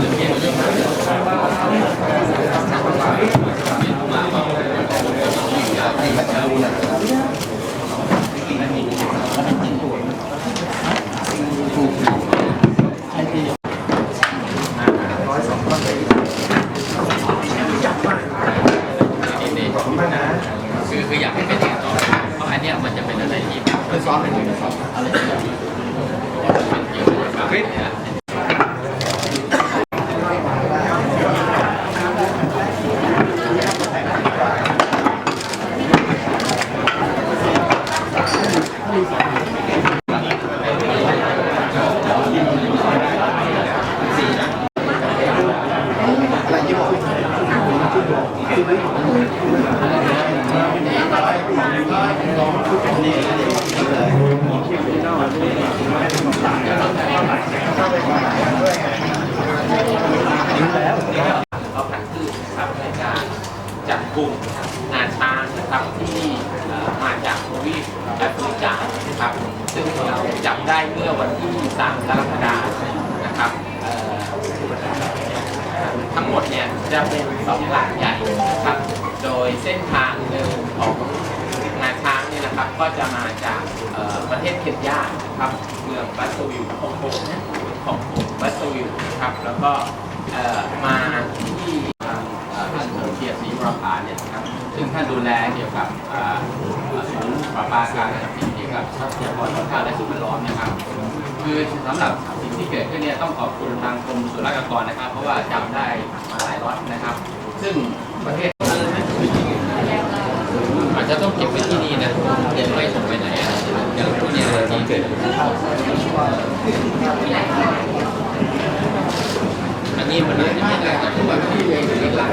คือคืออยากให้เป็นอย่างต่อเพราะอันเนี้ยมันจะเป็นอะไรที่แบบซ้อนเป็นซ้อนอะไรที่แบบเป็นเกี่ยวกับเนี่ย ก็ผันพืชนะครับในการจับกลุ่มงานช้างนะครับที่มาจากทวีปแอฟริกานะครับซึ่งเราจับได้เมื่อวันที่ 3 กรกฎาคมนะครับทั้งหมดเนี่ยจะเป็นสองหลักใหญ่นะครับ โดยเส้นทางเดินของ ก็จะมาจากประเทศเคนยานะครับเมืองบัสวิลของโกนะของโกบัสวิลนะครับแล้วก็มาที่ทางเอ่านเทียศรีวรภาเนี่ยนะครับซึ่งท่านดูแลเกี่ยวกับศูนย์ประปาการนะครับเกี่ยวกับทรัพยากรธรรมชาติและสิ่งแวดล้อมนะครับคือสำหรับสิ่งที่เกิดขึ้นเนี่ยต้องขอบคุณทางกรมศุลกากรนะครับ เพราะว่าจับได้มาหลายล็อตนะครับ ซึ่งประเทศ อาจจะต้องเก็บไว้ที่นี่นะเก็บไม่ส่งไปไหนอะอย่างพว เกิดอันนี้มันน่าจะเป็นอะไรนะทุกวันที่เรียนอยู่หลัง